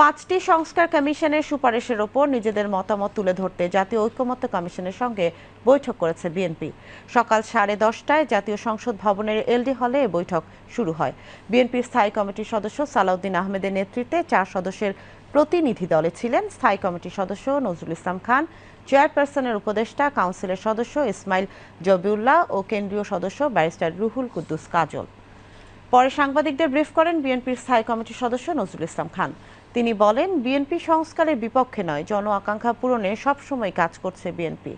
পাঁচটি সংস্কার কমিশনের সুপারিশের ওপর নিজেদের মতামত তুলে ধরতে জাতীয় ঐক্যমত্য কমিশনের সঙ্গে বৈঠক করেছে বিএনপি। সকাল সাড়ে দশটায় জাতীয় সংসদ ভবনের এলডি হলে এ বৈঠক শুরু হয়। বিএনপির স্থায়ী কমিটির সদস্য সালাউদ্দিন আহমেদের নেতৃত্বে চার সদস্যের প্রতিনিধি দলে ছিলেন স্থায়ী কমিটির সদস্য নজরুল ইসলাম খান, চেয়ারপারসনের উপদেষ্টা কাউন্সিলের সদস্য ইসমাইল জবিউল্লাহ ও কেন্দ্রীয় সদস্য ব্যারিস্টার রুহুল কুদ্দুস কাজল। পরে সাংবাদিকদের ব্রিফ করেন বিএনপির স্থায়ী কমিটির সদস্য নজরুল ইসলাম খান। তিনি বলেন, বিএনপি সংস্কারের বিপক্ষে নয়, জন আকাঙ্ক্ষা পূরণে সবসময় কাজ করছে বিএনপি।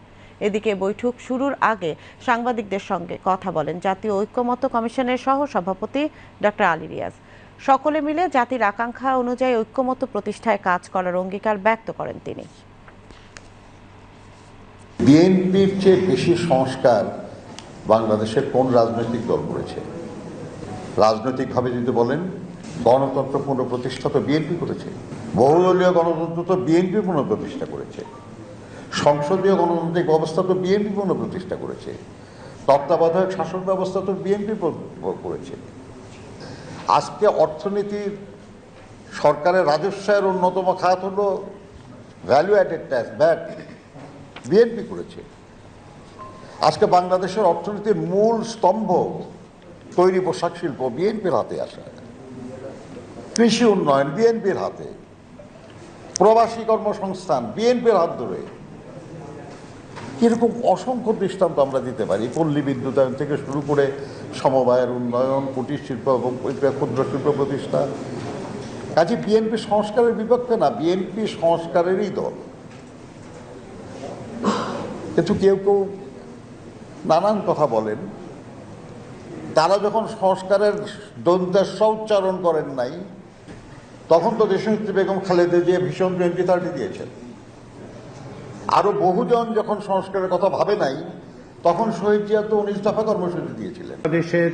এদিকে বৈঠক শুরুর আগে সাংবাদিকদের সঙ্গে কথা বলেন জাতীয় ঐক্যমত্য কমিশনের সহ সভাপতি ডক্টর আলী রিয়াজ। সকলে মিলে জাতির আকাঙ্ক্ষা অনুযায়ী ঐক্যমত্য প্রতিষ্ঠায় কাজ করার অঙ্গীকার ব্যক্ত করেন তিনি। বিএনপির চেয়ে বেশি সংস্কার বাংলাদেশের কোন রাজনৈতিক দল করেছে? রাজনৈতিকভাবে যদি বলেন গণতন্ত্র পুনঃপ্রতিষ্ঠা তো বিএনপি করেছে। বহুদলীয় গণতন্ত্র তো বিএনপি পুনঃপ্রতিষ্ঠা করেছে। সংসদীয় গণতান্ত্রিক ব্যবস্থা তো বিএনপি পুনঃপ্রতিষ্ঠা করেছে। তত্ত্বাবধায়ক শাসন ব্যবস্থা তো বিএনপি করেছে। আজকে অর্থনীতির সরকারের রাজস্বের অন্যতম খাত হল value added tax VAT BNP করেছে। আজকে বাংলাদেশের অর্থনীতির মূল স্তম্ভ তৈরি পোশাক শিল্প বিএনপির হাতে আসে। কৃষি উন্নয়ন, বিএনপির হাতে। প্রবাসী কর্মসংস্থান, বিএনপির হাত ধরে। কীরকম অসংখ্য দৃষ্টান্ত আমরা দিতে পারি। পল্লী বিদ্যুতায়ন থেকে শুরু করে সমবায়ের উন্নয়ন, কুটির শিল্প এবং ক্ষুদ্র শিল্প প্রতিষ্ঠা। কাজে বিএনপি সংস্কারের বিপক্ষে না, বিএনপি সংস্কারেরই দল। কিন্তু কেউ কেউ নানান কথা বলেন। তারা যখন সংস্কারের দন্তেশ্ব উচ্চারণ করেন নাই তখন তো দেশনেত্রী বেগম খালেদা জিয়া ভীষণ টোয়েন্টি থার্টি দিয়েছেন। আরও বহুজন যখন সংস্কারের কথা ভাবে নাই, তখন শহীদ জিয়া তো উনিশ দফা কর্মসূচি দিয়েছিলেন। দেশের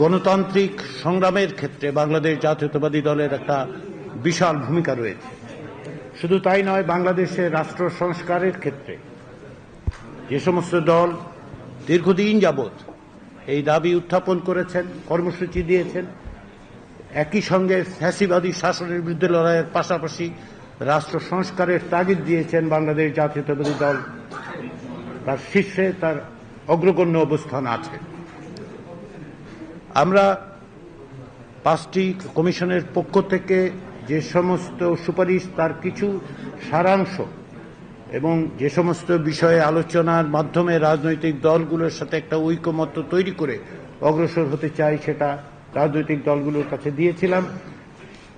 গণতান্ত্রিক সংগ্রামের ক্ষেত্রে বাংলাদেশ জাতীয়তাবাদী দলের একটা বিশাল ভূমিকা রয়েছে। শুধু তাই নয়, বাংলাদেশের রাষ্ট্র সংস্কারের ক্ষেত্রে যে সমস্ত দল দীর্ঘদিন যাবৎ এই দাবি উত্থাপন করেছেন, কর্মসূচি দিয়েছেন একই সঙ্গে ফ্যাসিবাদী শাসনের বিরুদ্ধে লড়াইয়ের পাশাপাশি রাষ্ট্র সংস্কারের তাগিদ দিয়েছেন বাংলাদেশ জাতীয়তাবাদী দল। তার শীর্ষে তার অগ্রগণ্য অবস্থান আছে। আমরা পাঁচটি কমিশনের পক্ষ থেকে যে সমস্ত সুপারিশ, তার কিছু সারাংশ এবং যে সমস্ত বিষয়ে আলোচনার মাধ্যমে রাজনৈতিক দলগুলোর সাথে একটা ঐকমত্য তৈরি করে অগ্রসর হতে চাই সেটা রাজনৈতিক দলগুলোর কাছে দিয়েছিলাম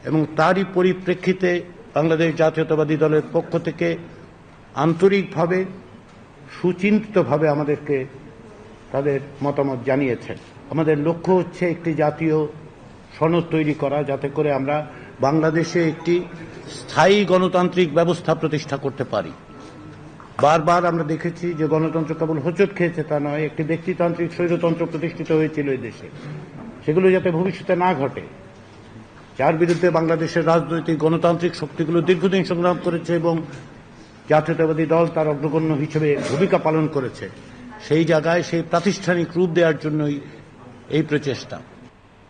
এবং তারই পরিপ্রেক্ষিতে বাংলাদেশ জাতীয়তাবাদী দলের পক্ষ থেকে আন্তরিকভাবে, সুচিন্তিতভাবে আমাদেরকে তাদের মতামত জানিয়েছেন আমাদের লক্ষ্য হচ্ছে একটি জাতীয় সনদ তৈরি করা, যাতে করে আমরা বাংলাদেশে একটি স্থায়ী গণতান্ত্রিক ব্যবস্থা প্রতিষ্ঠা করতে পারি। বারবার আমরা দেখেছি যে গণতন্ত্র কেবল হোঁচট খেয়েছে তা নয়, একটি ব্যক্তিতান্ত্রিক স্বৈরতন্ত্র প্রতিষ্ঠিত হয়েছিল এই দেশে। সেগুলো যাতে ভবিষ্যতে না ঘটে। যার বিরুদ্ধে বাংলাদেশের রাজনৈতিক, গণতান্ত্রিক শক্তিগুলো দীর্ঘদিন সংগ্রাম করেছে এবং জাতীয়তাবাদী দল তার অগ্রগণ্য হিসেবে ভূমিকা পালন করেছে, সেই জায়গায় সেই প্রাতিষ্ঠানিক রূপ দেওয়ার জন্যই এই প্রচেষ্টা।